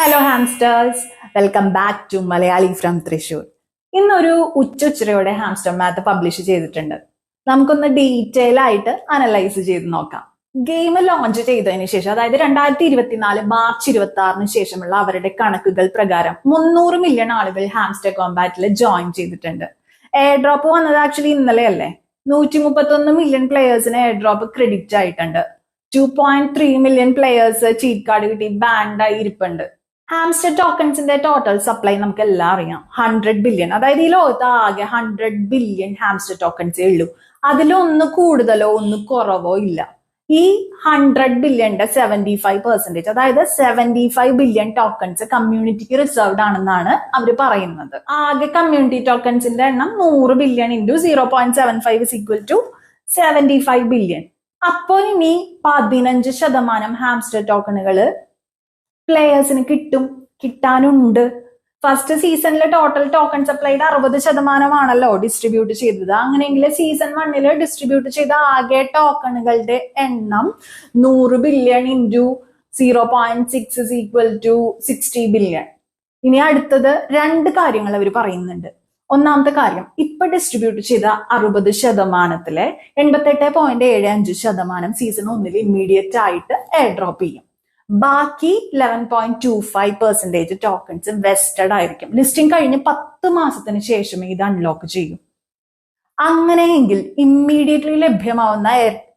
Hello hamsters welcome back to Malayali from Thrissur ഇന്നൊരു ഉച്ചുച്ചിരയോടെ hamster math publish ചെയ്തിട്ടുണ്ട്. നമുക്കൊന്ന് ഡീറ്റെയിൽ ആയിട്ട് അനലൈസ് ചെയ്ത് നോക്കാം. ഗെയിം ലോഞ്ച് ചെയ്തതിന് ശേഷം അതായത് രണ്ടായിരത്തി ഇരുപത്തിനാല് മാർച്ച് ഇരുപത്തി ആറിന് ശേഷമുള്ള അവരുടെ കണക്കുകൾ പ്രകാരം മുന്നൂറ് മില്യൺ ആളുകൾ ഹാംസ്റ്റർ കോമ്പാറ്റിൽ ജോയിൻ ചെയ്തിട്ടുണ്ട്. എയർ ഡ്രോപ്പ് വന്നത് ആക്ച്വലി ഇന്നലെ അല്ലേ? നൂറ്റി മുപ്പത്തൊന്ന് മില്യൺ പ്ലെയേഴ്സിന് എയർ ഡ്രോപ്പ് ക്രെഡിറ്റ് ആയിട്ടുണ്ട്. Two point three million players cheat card കിട്ടി ബാൻഡായി ഇരിപ്പുണ്ട്. ഹാംസ്റ്റർ ടോക്കൺസിന്റെ ടോട്ടൽ സപ്ലൈ നമുക്ക് എല്ലാം അറിയാം. ഹൺഡ്രഡ് ബില്യൺ അതായത് ഈ ലോകത്ത് ആകെ ഹൺഡ്രഡ് ബില്യൺ ഹാംസ്റ്റർ ടോക്കൺസേ ഉള്ളൂ. അതിലൊന്ന് കൂടുതലോ ഒന്ന് കുറവോ ഇല്ല. ഈ ഹൺഡ്രഡ് ബില്യന്റെ സെവന്റി ഫൈവ് പെർസെന്റേജ് അതായത് സെവന്റി ഫൈവ് ബില്യൺ ടോക്കൺസ് കമ്മ്യൂണിറ്റിക്ക് റിസർവ്ഡ് ആണെന്നാണ് അവർ പറയുന്നത്. ആകെ കമ്മ്യൂണിറ്റി ടോക്കൺസിന്റെ എണ്ണം നൂറ് billion into zero point seven five is equal to seventy five billion അപ്പോൾ ഇനി പതിനഞ്ച് ശതമാനം ഹാംസ്റ്റർ ടോക്കണുകൾ പ്ലേയേഴ്സിന് കിട്ടും കിട്ടാനുണ്ട്. ഫസ്റ്റ് സീസണിൽ ടോട്ടൽ ടോക്കൺ സപ്ലൈയുടെ അറുപത് ശതമാനമാണല്ലോ ഡിസ്ട്രിബ്യൂട്ട് ചെയ്തത്. അങ്ങനെയെങ്കിൽ സീസൺ വണ്ണിൽ ഡിസ്ട്രിബ്യൂട്ട് ചെയ്ത ആകെ ടോക്കണുകളുടെ എണ്ണം നൂറ് billion into zero point six is equal to sixty billion ഇനി അടുത്തത് രണ്ട് കാര്യങ്ങൾ അവർ പറയുന്നുണ്ട്. ഒന്നാമത്തെ കാര്യം ഇപ്പൊ ഡിസ്ട്രിബ്യൂട്ട് ചെയ്ത അറുപത് ശതമാനത്തിലെ എൺപത്തെട്ട് പോയിന്റ് ഏഴ് അഞ്ച് ശതമാനം സീസൺ ഒന്നിൽ ഇമ്മീഡിയറ്റ് ആയിട്ട് എയർ ഡ്രോപ്പ് ചെയ്യും. ബാക്കി eleven point two five percentage tokens vested ആയിരിക്കും. ലിസ്റ്റിംഗ് കഴിഞ്ഞ് പത്ത് മാസത്തിന് ശേഷം ഇത് അൺലോക്ക് ചെയ്യും. അങ്ങനെയെങ്കിൽ ഇമ്മീഡിയറ്റ്ലി ലഭ്യമാവുന്ന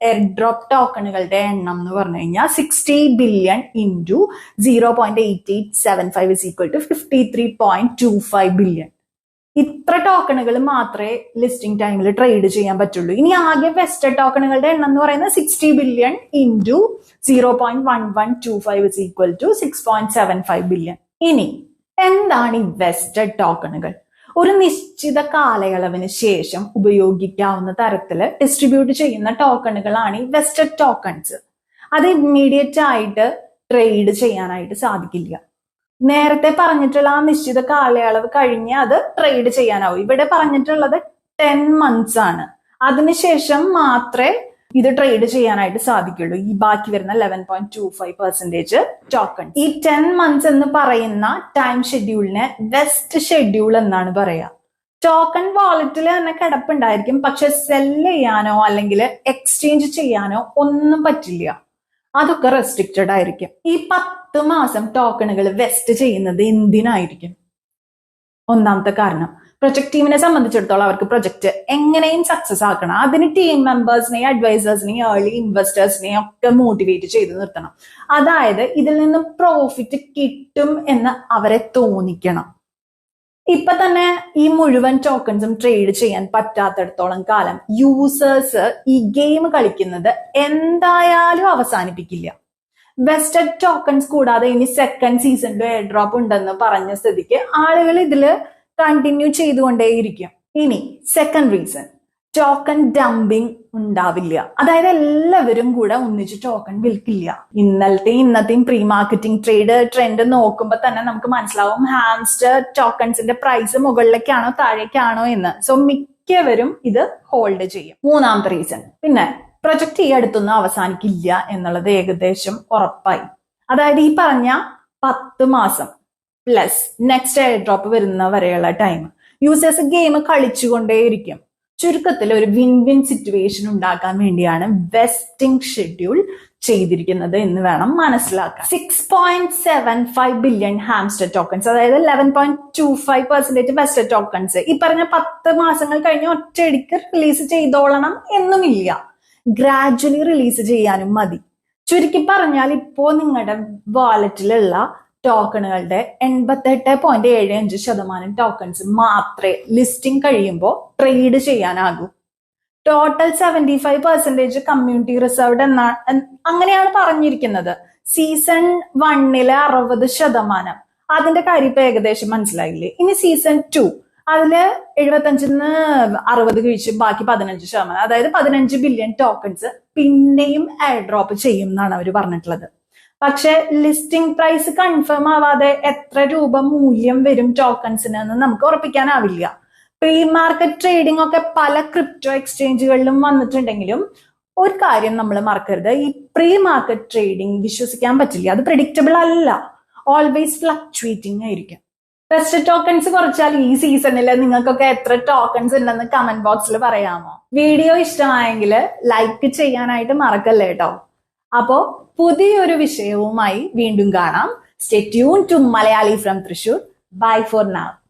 എയർ ഡ്രോപ്പ് ടോക്കണുകളുടെ എണ്ണം എന്ന് പറഞ്ഞു കഴിഞ്ഞാൽ sixty billion into zero point eight eight seven five is equal to fifty three point two five billion ഇത്ര ടോക്കണുകൾ മാത്രമേ ലിസ്റ്റിംഗ് ടൈമിൽ ട്രേഡ് ചെയ്യാൻ പറ്റുള്ളൂ. ഇനി ആകെ വെസ്റ്റഡ് ടോക്കണുകളുടെ എണ്ണം എന്ന് പറയുന്നത് sixty billion into zero point one one two five is equal to six point seven five billion ഇനി എന്താണ് ഈ വെസ്റ്റഡ് ടോക്കണുകൾ ഒരു നിശ്ചിത കാലയളവിന് ശേഷം ഉപയോഗിക്കാവുന്ന തരത്തിൽ ഡിസ്ട്രിബ്യൂട്ട് ചെയ്യുന്ന ടോക്കണുകളാണ് ഈ വെസ്റ്റഡ് ടോക്കൺസ് അത് ഇമ്മീഡിയറ്റ് ആയിട്ട് ട്രേഡ് ചെയ്യാനായിട്ട് സാധിക്കില്ല. നേരത്തെ പറഞ്ഞിട്ടുള്ള ആ നിശ്ചിത കാലയളവ് കഴിഞ്ഞ് അത് ട്രേഡ് ചെയ്യാനാവും. ഇവിടെ പറഞ്ഞിട്ടുള്ളത് ടെൻ മന്ത്സ് ആണ്. അതിനുശേഷം മാത്രമേ ഇത് ട്രേഡ് ചെയ്യാനായിട്ട് സാധിക്കുള്ളൂ. ഈ ബാക്കി വരുന്ന eleven point two five percentage token ഈ ടെൻ മന്ത്സ് എന്ന് പറയുന്ന ടൈം ഷെഡ്യൂളിനെ വെസ്റ്റ് ഷെഡ്യൂൾ എന്നാണ് പറയാ. ടോക്കൺ വാലറ്റിൽ തന്നെ കിടപ്പുണ്ടായിരിക്കും പക്ഷെ സെൽ ചെയ്യാനോ അല്ലെങ്കിൽ എക്സ്ചേഞ്ച് ചെയ്യാനോ ഒന്നും പറ്റില്ല. അതൊക്കെ റെസ്ട്രിക്റ്റഡ് ആയിരിക്കും. ഈ പത്ത് മാസം ടോക്കണുകൾ വെസ്റ്റ് ചെയ്യുന്നത് എന്തിനായിരിക്കും? ഒന്നാമത്തെ കാരണം പ്രൊജക്ട് ടീമിനെ സംബന്ധിച്ചിടത്തോളം അവർക്ക് പ്രൊജക്ട് എങ്ങനെയും സക്സസ് ആക്കണം. അതിന് ടീം മെമ്പേഴ്സിനെയും അഡ്വൈസേഴ്സിനെയും ഏർലി ഇൻവെസ്റ്റേഴ്സിനെയും ഒക്കെ മോട്ടിവേറ്റ് ചെയ്ത് നിർത്തണം. അതായത് ഇതിൽ നിന്ന് പ്രോഫിറ്റ് കിട്ടും എന്ന് അവരെ തോന്നിക്കണം. ഇപ്പൊ തന്നെ ഈ മുഴുവൻ ടോക്കൺസും ട്രേഡ് ചെയ്യാൻ പറ്റാത്തടത്തോളം കാലം യൂസേഴ്സ് ഈ ഗെയിം കളിക്കുന്നത് എന്തായാലും അവസാനിപ്പിക്കില്ല. വെസ്റ്റഡ് ടോക്കൺസ് കൂടാതെ ഇനി സെക്കൻഡ് സീസണിലും എയർ ഡ്രോപ്പ് ഉണ്ടെന്ന് പറഞ്ഞ സ്ഥിതിക്ക് ആളുകൾ ഇതിൽ കണ്ടിന്യൂ ചെയ്തുകൊണ്ടേയിരിക്കും. ഇനി സെക്കൻഡ് റീസൺ ടോക്കൺ ഡംപിങ് ഉണ്ടാവില്ല. അതായത് എല്ലാവരും കൂടെ ഒന്നിച്ച് ടോക്കൺ വിൽക്കില്ല. ഇന്നലത്തെ ഇന്നത്തെയും പ്രീ മാർക്കറ്റിംഗ് ട്രേഡ് ട്രെൻഡ് നോക്കുമ്പോൾ തന്നെ നമുക്ക് മനസ്സിലാവും ഹാംസ്റ്റർ ടോക്കൺസിന്റെ പ്രൈസ് മുകളിലേക്കാണോ താഴേക്കാണോ എന്ന്. സോ മിക്കവരും ഇത് ഹോൾഡ് ചെയ്യും. മൂന്നാമത്തെ റീസൺ പിന്നെ പ്രൊജക്ട് ഈ അടുത്തൊന്നും അവസാനിക്കില്ല എന്നുള്ളത് ഏകദേശം ഉറപ്പായി. അതായത് ഈ പറഞ്ഞ പത്ത് മാസം പ്ലസ് നെക്സ്റ്റ് എയർ ഡ്രോപ്പ് വരുന്ന വരെയുള്ള ടൈം യൂസേഴ്സ് ഗെയിം കളിച്ചുകൊണ്ടേയിരിക്കും. ചുരുക്കത്തിൽ ഒരു വിൻ വിൻ സിറ്റുവേഷൻ ഉണ്ടാക്കാൻ വേണ്ടിയാണ് വെസ്റ്റിംഗ് ഷെഡ്യൂൾ ചെയ്തിരിക്കുന്നത് എന്ന് വേണം മനസ്സിലാക്കാൻ. Six point seven five billion Hamster tokens അതായത് eleven point two five percentage vested tokens ഈ പറഞ്ഞ പത്ത് മാസങ്ങൾ കഴിഞ്ഞ് ഒറ്റയടിക്ക് റിലീസ് ചെയ്തോളണം എന്നുമില്ല. ഗ്രാജ്വലി റിലീസ് ചെയ്യാനും മതി. ചുരുക്കി പറഞ്ഞാൽ ഇപ്പോ നിങ്ങളുടെ വാലറ്റിലുള്ള ടോക്കണുകളുടെ എൺപത്തെട്ട് പോയിന്റ് ഏഴ് അഞ്ച് ശതമാനം ടോക്കൺസ് മാത്രമേ ലിസ്റ്റിംഗ് കഴിയുമ്പോൾ trade ചെയ്യാനാകൂ. Total seventy five percentage community reserved എന്നാണ് അങ്ങനെയാണ് പറഞ്ഞിരിക്കുന്നത്. സീസൺ വണ്ണിലെ അറുപത് ശതമാനം. അതിന്റെ കാര്യം ഇപ്പൊ ഏകദേശം മനസ്സിലായില്ലേ? ഇനി സീസൺ ടു അതിൽ എഴുപത്തഞ്ചിന്ന് അറുപത് കഴിച്ച് ബാക്കി പതിനഞ്ച് ശതമാനം അതായത് പതിനഞ്ച് ബില്യൺ ടോക്കൺസ് പിന്നെയും എയർ ഡ്രോപ്പ് ചെയ്യും എന്നാണ് അവർ പറഞ്ഞിട്ടുള്ളത്. പക്ഷെ ലിസ്റ്റിംഗ് പ്രൈസ് കൺഫേം ആവാതെ എത്ര രൂപ മൂല്യം വരും ടോക്കൺസിന് എന്ന് നമുക്ക് ഉറപ്പിക്കാനാവില്ല. പ്രീ മാർക്കറ്റ് ട്രേഡിംഗ് ഒക്കെ പല ക്രിപ്റ്റോ എക്സ്ചേഞ്ചുകളിലും വന്നിട്ടുണ്ടെങ്കിലും ഒരു കാര്യം നമ്മൾ മറക്കരുത്. ഈ പ്രീ മാർക്കറ്റ് ട്രേഡിംഗ് വിശ്വസിക്കാൻ പറ്റില്ല. അത് പ്രെഡിക്റ്റബിൾ അല്ല. ഓൾവേസ് ഫ്ലക്ച്വേറ്റിംഗ് ആയിരിക്കും. ടെസ്റ്റ് ടോക്കൺസ് കുറച്ചാൽ ഈ സീസണിൽ നിങ്ങൾക്കൊക്കെ എത്ര ടോക്കൺസ് ഉണ്ടെന്ന് കമന്റ് ബോക്സിൽ പറയാമോ? വീഡിയോ ഇഷ്ടമായെങ്കിൽ ലൈക്ക് ചെയ്യാനായിട്ട് മറക്കല്ലേ കേട്ടോ അപ്പോ പുതിയൊരു വിഷയവുമായി വീണ്ടും കാണാം. Stay tune to Malayali from Thrissur bye for now